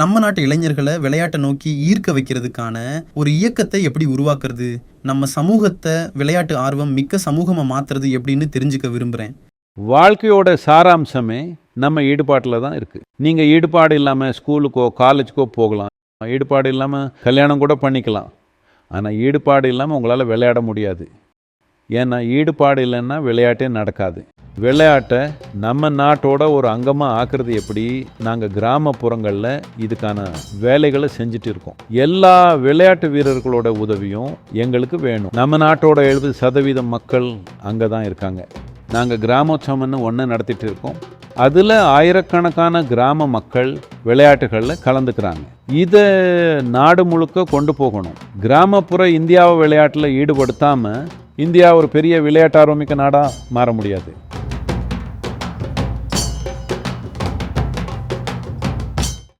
நம்ம நாட்டு இளைஞர்களை விளையாட்டை நோக்கி ஈர்க்க வைக்கிறதுக்கான ஒரு இயக்கத்தை எப்படி உருவாக்குறது? நம்ம சமூகத்தை விளையாட்டு ஆர்வம் மிக்க சமூகமாக மாற்றுறது எப்படின்னு தெரிஞ்சுக்க விரும்புகிறேன் வாழ்க்கையோட சாராம்சமே நம்ம ஈடுபாட்டில் தான் இருக்குது நீங்கள் ஈடுபாடு இல்லாமல் ஸ்கூலுக்கோ காலேஜுக்கோ போகலாம். ஈடுபாடு இல்லாமல் கல்யாணம் கூட பண்ணிக்கலாம். ஆனால் ஈடுபாடு இல்லாமல் உங்களால் விளையாட முடியாது. ஏன்னா ஈடுபாடு இல்லைன்னா விளையாட்டே நடக்காது. விளையாட்டை நம்ம நாட்டோட ஒரு அங்கமாக ஆக்குறது எப்படி? நாங்கள் கிராமப்புறங்களில் இதுக்கான வேலைகளை செஞ்சுட்டு இருக்கோம். எல்லா விளையாட்டு வீரர்களோட உதவியும் எங்களுக்கு வேணும். நம்ம நாட்டோட எழுபது சதவீதம் மக்கள் அங்கே தான் இருக்காங்க. நாங்கள் கிராமோற்சவம்னு ஒன்று நடத்திட்டு இருக்கோம். அதில் ஆயிரக்கணக்கான கிராம மக்கள் விளையாட்டுகளில் கலந்துக்கிறாங்க. இதை நாடு முழுக்க கொண்டு போகணும். கிராமப்புற இந்தியாவை விளையாட்டில் ஈடுபடுத்தாமல் இந்தியா ஒரு பெரிய விளையாட்டு ஆர்வமிக்க நாடாக மாற முடியாது.